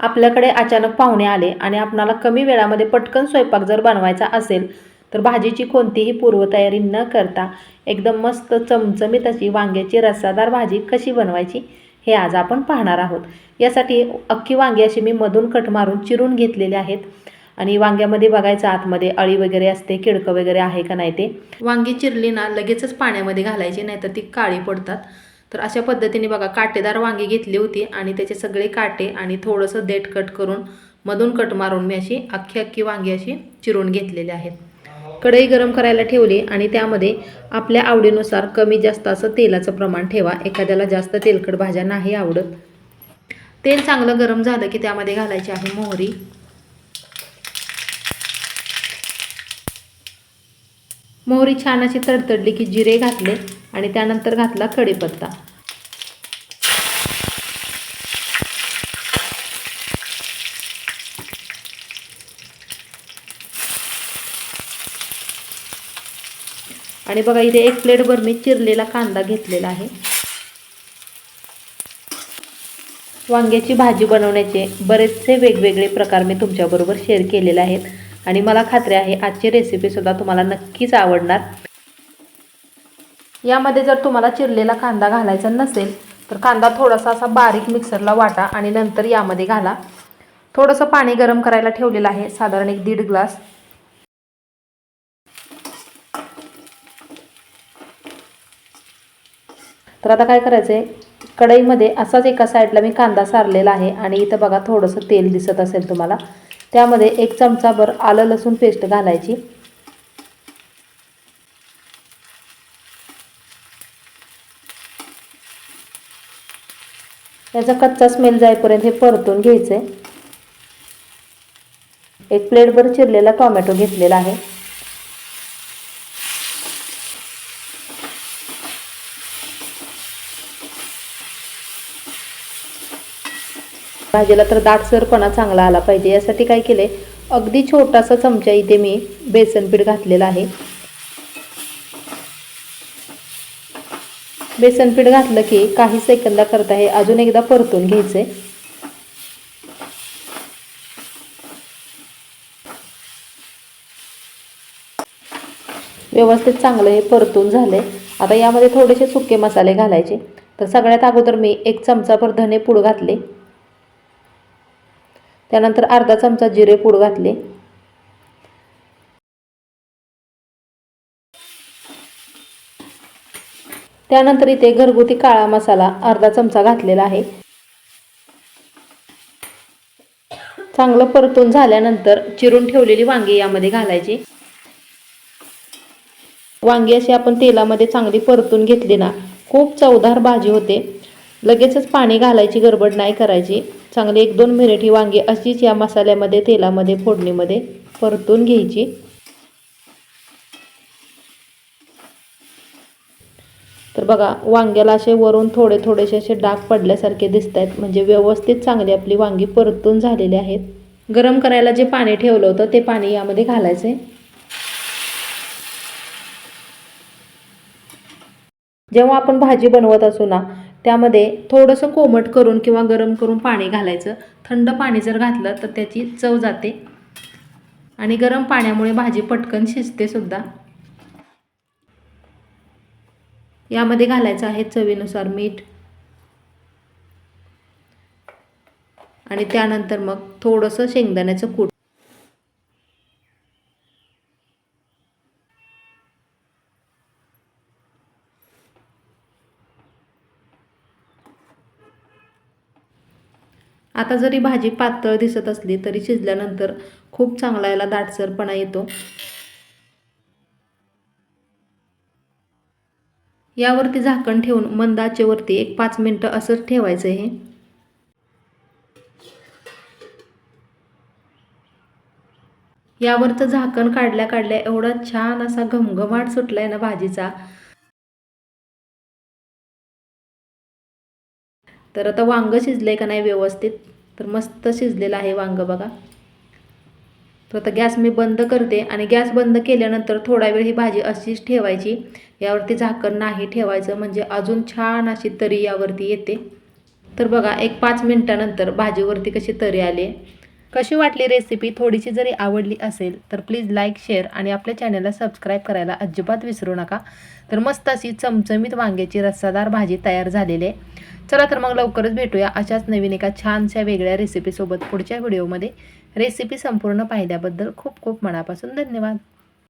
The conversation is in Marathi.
आपल्याकडे अचानक पाहुणे आले आणि आपणाला कमी वेळामध्ये पटकन स्वयंपाक जर बनवायचा असेल तर भाजीची कोणतीही पूर्वतयारी न करता एकदम मस्त चमचमीत अशी वांग्याची रस्सादार भाजी कशी बनवायची हे आज आपण पाहणार आहोत. यासाठी अख्खी वांगी अशी मी मधून कट मारून चिरून घेतलेले आहेत. आणि वांग्यामध्ये बघायचं आतमध्ये अळी वगैरे असते किडकं वगैरे आहे का नाही ते वांगी चिरली ना लगेचच पाण्यामध्ये घालायची नाहीतर ती काळी पडतात. तर अशा पद्धतीने बघा काटेदार वांगी घेतली होती आणि त्याचे सगळे काटे आणि थोडंसं देठ कट करून मधून कट मारून मी अशी अख्खी अख्खी वांगी अशी चिरून घेतलेली आहेत. कढई गरम करायला ठेवली आणि त्यामध्ये आपल्या आवडीनुसार कमी जास्त असं तेलाचं प्रमाण ठेवा. एखाद्याला जास्त तेलकट भाज्या नाही आवडत. तेल चांगलं गरम झालं की त्यामध्ये घालायची आहे मोहरी. मोहरी छान अशी तडतडली की जिरे घातले आणि त्यानंतर घातला कढीपत्ता. आणि बघा इथे एक प्लेटभर मी चिरलेला कांदा घेतलेला आहे. वांग्याची भाजी बनवण्याचे बरेचसे वेगवेगळे प्रकार मी तुमच्याबरोबर शेअर केलेले आहेत. आणि मला खात्री आहे आजची रेसिपीसुद्धा तुम्हाला नक्कीच आवडणार. यामध्ये जर तुम्हाला चिरलेला कांदा घालायचा नसेल तर कांदा थोडासा असा बारीक मिक्सरला वाटा आणि नंतर यामध्ये घाला. थोडंसं पाणी गरम करायला ठेवलेलं आहे साधारण एक दीड ग्लास. तर आता काय करायचं आहे कढईमध्ये असाच एका साईडला मी कांदा सारलेला आहे आणि इथं बघा थोडंसं तेल दिसत असेल तुम्हाला. त्यामध्ये एक चमचाभर आलं लसूण पेस्ट घालायची. याचा कच्चा स्मेल जाईपर्यंत हे परतून घ्यायचं आहे एक प्लेटभर चिरलेला टोमॅटो घेतलेला आहे. भाजीला तर दाटसरपणा चांगला आला पाहिजे यासाठी काय केले अगदी छोटासा चमचा इथे मी बेसन पीठ घातलेलं आहे. बेसन पीठ घातलं की काही सेकंदाकरता हे अजून एकदा परतून घ्यायचे व्यवस्थित चांगलं हे परतून झाले आता यामध्ये थोडेसे सुके मसाले घालायचे. तर सगळ्यात अगोदर मी एक चमचाभर धने पूड घातले. त्यानंतर अर्धा चमचा जिरे पूड घातले. त्यानंतर इथे घरगुती काळा मसाला अर्धा चमचा घातलेला आहे. चांगलं परतून झाल्यानंतर चिरून ठेवलेली वांगी यामध्ये घालायची. वांगी अशी आपण तेलामध्ये चांगली परतून घेतली ना खूप चवदार भाजी होते. लगेचच पाणी घालायची गडबड नाही करायची. चांगली एक दोन मिनिट ही वांगी अशीच या मसाल्यामध्ये तेलामध्ये फोडणीमध्ये परतून घ्यायची. तर बघा वांग्याला असे वरून थोडे थोडेसे असे डाग पडल्यासारखे दिसत आहेत म्हणजे व्यवस्थित चांगली आपली वांगी परतून झालेली आहेत. गरम करायला जे पाणी ठेवलं होतं ते पाणी यामध्ये घालायचे जेव्हा आपण भाजी बनवत असू ना त्यामध्ये थोडंसं कोमट करून किंवा गरम करून पाणी घालायचं. थंड पाणी जर घातलं तर त्याची चव जाते. आणि गरम पाण्यामुळे भाजी पटकन शिजते सुद्धा. यामध्ये घालायचं आहे चवीनुसार मीठ. आणि त्यानंतर मग थोडंसं शेंगदाण्याचं कूट. आता जरी भाजी पातळ दिसत असली तरी शिजल्यानंतर खूप चांगला याला दाटसरपणा येतो. यावरती झाकण ठेवून मंदाचेवरती एक पाच मिनटं असंच ठेवायचं हे. यावरचं झाकण काढल्या काढल्या एवढा छान असा घमघमाट सुटलाय ना भाजीचा. तर आता वांगं शिजलं आहे का नाही व्यवस्थित? तर मस्त शिजलेलं आहे वांगं बघा. तर आता गॅस मी बंद करते आणि गॅस बंद केल्यानंतर थोडा वेळ ही भाजी अशीच ठेवायची. यावरती झाकण नाही ठेवायचं म्हणजे अजून छान अशी तरी यावरती येते. तर बघा एक पाच मिनटानंतर भाजीवरती कशी तरी आली कशी वाटली रेसिपी थोडीशी जरी आवडली असेल तर प्लीज लाईक शेअर आणि आपल्या चॅनलला सबस्क्राईब करायला अजिबात विसरू नका. तर मस्त अशी चमचमीत वांग्याची रस्सादार भाजी तयार झालेली आहे. चला तर मग लवकरच भेटूया अशाच नवीन एका छानशा वेगळ्या रेसिपीसोबत पुढच्या व्हिडिओमध्ये रेसिपी संपूर्ण पाहिल्याबद्दल खूप खूप मनापासून धन्यवाद.